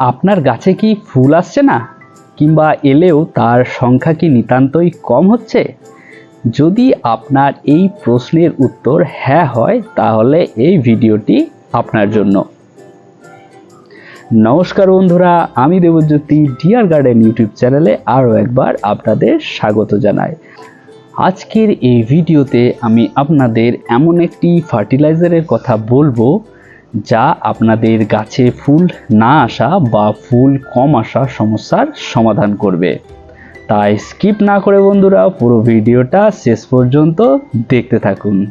আপনার গাছে কি ফুল আসছে না? কিংবা এলেও তার সংখ্যা কি নিতান্তই কম হচ্ছে? যদি আপনার এই প্রশ্নের উত্তর হ্যাঁ হয়, তাহলে এই ভিডিওটি আপনার জন্য। নমস্কার বন্ধুরা, আমি দেবজ্যোতি ডিয়ার গার্ডেন ইউটিউব চ্যানেলে আরও একবার আপনাদের স্বাগত জানাই। আজকের এই ভিডিওতে আমি আপনাদের এমন একটি ফার্টিলাইজারের কথা বলব যা আপনাদের গাছে ফুল না আসা বা ফুল কম আসা সমস্যার সমাধান করবে। তাই স্কিপ না করে বন্ধুরা পুরো ভিডিওটা শেষ পর্যন্ত দেখতে থাকুন।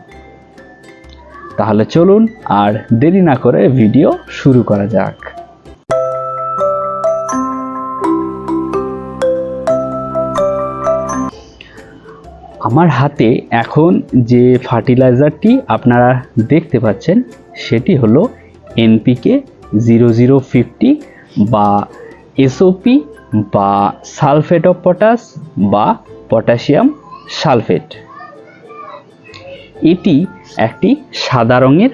তাহলে চলুন আর দেরি না করে ভিডিও শুরু করা যাক। আমার হাতে এখন যে ফার্টিলাইজারটি আপনারা দেখতে পাচ্ছেন, সেটি হলো এনপিকে জিরো জিরো ফিফটি বা এসওপি বা সালফেট অফ পটাশ বা পটাশিয়াম সালফেট। এটি একটি সাদা রঙের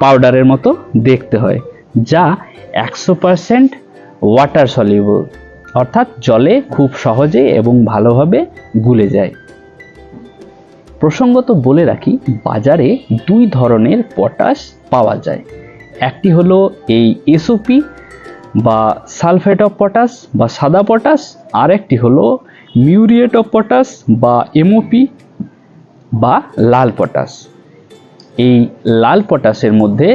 পাউডারের মতো দেখতে হয়, যা একশো পারসেন্ট ওয়াটার সলিউবল, অর্থাৎ জলে খুব সহজে এবং ভালোভাবে গুলে যায়। প্রসঙ্গত বলে রাখি, বাজারে দুই ধরনের পটাশ পাওয়া যায়। একটি হলো এই এসওপি বা সালফেট অফ পটাশ বা সাদা পটাশ আর একটি হলো মিউরিয়েট অফ পটাশ বা এমওপি বা লাল পটাশ। এই লাল পটাশের মধ্যে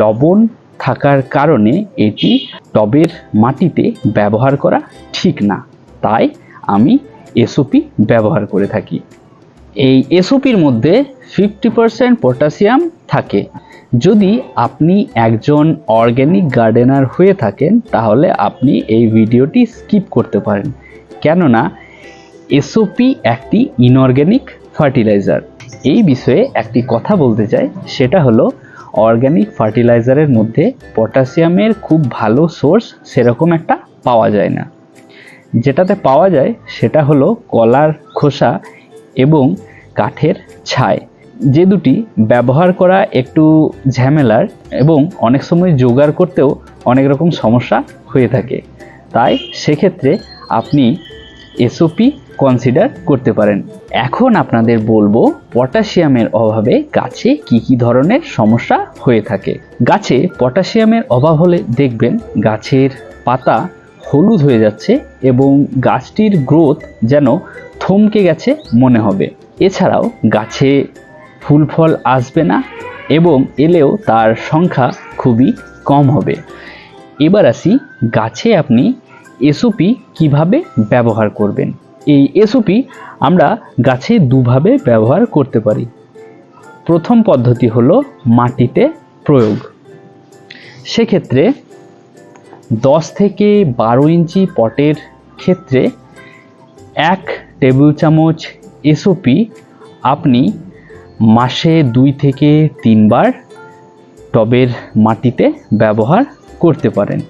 লবণ থাকার কারণে এটি টবের মাটিতে ব্যবহার করা ঠিক না। তাই আমি এসওপি ব্যবহার করে থাকি। এই এসওপির মধ্যে ফিফটি পারসেন্ট পটাশিয়াম থাকে। যদি আপনি একজন অর্গ্যানিক গার্ডেনার হয়ে থাকেন, তাহলে আপনি এই ভিডিওটি স্কিপ করতে পারেন। কেননা এসওপি একটি ইনঅর্গ্যানিক ফার্টিলাইজার এই বিষয়ে একটি কথা বলতে চাই, সেটা হলো অর্গ্যানিক ফার্টিলাইজারের মধ্যে পটাশিয়ামের খুব ভালো সোর্স সেরকম একটা পাওয়া যায় না। যেটাতে পাওয়া যায়, সেটা হলো কলার খোসা এবং কাঠের ছাই। যে দুটি ব্যবহার করা একটু ঝামেলার এবং অনেক সময় জোগাড় করতেও অনেক রকম সমস্যা হয়ে থাকে। তাই সেক্ষেত্রে আপনি এসওপি কনসিডার করতে পারেন। এখন আপনাদের বলব পটাশিয়ামের অভাবে গাছে কি কি ধরনের সমস্যা হয়ে থাকে। গাছে পটাশিয়ামের অভাব হলে দেখবেন গাছের পাতা হলুদ হয়ে যাচ্ছে এবং গাছটির গ্রোথ যেন থমকে গেছে মনে হবে। এছাড়াও গাছে ফুল ফল আসবে না এবং এলেও তার সংখ্যা খুবই কম হবে। এবার আসি গাছে আপনি এসওপি কীভাবে ব্যবহার করবেন? এই এসওপি আমরা গাছে দুভাবে ব্যবহার করতে পারি। প্রথম পদ্ধতি হলো মাটিতে প্রয়োগ। সেক্ষেত্রে দশ থেকে বারো ইঞ্চি পটের ক্ষেত্রে এক টেবিল চামচ এসওপি আপনি মাসে দুই থেকে তিনবার টবের মাটিতে ব্যবহার করতে পারেন।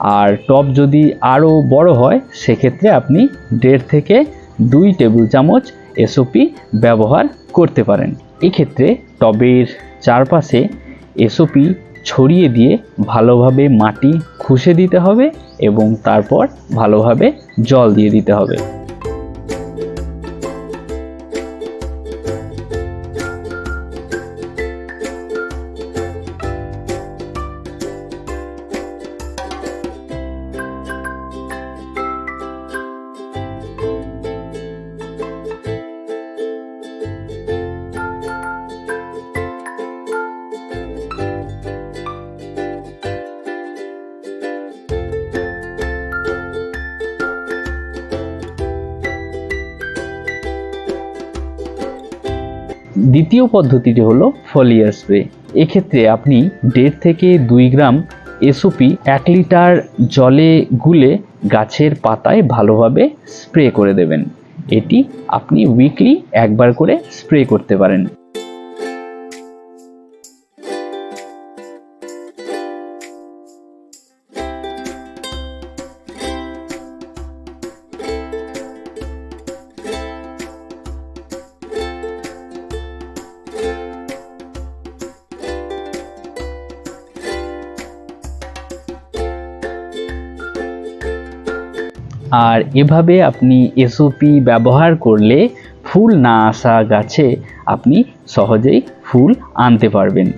আর টব যদি আরও বড় হয়, সেক্ষেত্রে আপনি দেড় থেকে দুই টেবিল চামচ এসওপি ব্যবহার করতে পারেন। এক্ষেত্রে টবের চারপাশে এসওপি ছড়িয়ে দিয়ে ভালোভাবে মাটি খুশে দিতে হবে এবং তারপর ভালোভাবে জল দিয়ে দিতে হবে। দ্বিতীয় পদ্ধতিটি হলো ফলিয়ার স্প্রে। এক্ষেত্রে আপনি দেড় থেকে দুই গ্রাম এসওপি এক লিটার জলে গুলে গাছের পাতায় ভালোভাবে স্প্রে করে দেবেন। এটি আপনি উইকলি একবার করে স্প্রে করতে পারেন। আর এভাবে আপনি এসওপি ব্যবহার করলে ফুল না আসা গাছে আপনি সহজেই ফুল আনতে পারবেন।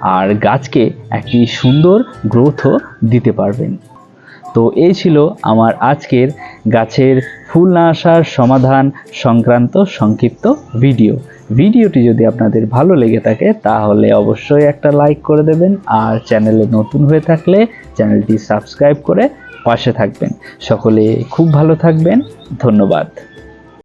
আর গাছকে একটি সুন্দর গ্রোথও দিতে পারবেন। তো এই ছিল আমার আজকের গাছের ফুল না আসার সমাধান সংক্রান্ত সংক্ষিপ্ত ভিডিও। ভিডিওটি যদি আপনাদের ভালো লেগে থাকে, তাহলে অবশ্যই একটা লাইক করে দেবেন। আর চ্যানেলে নতুন হয়ে থাকলে চ্যানেলটি সাবস্ক্রাইব করে পাশে থাকবেন। সকলে খুব ভালো থাকবেন। ধন্যবাদ।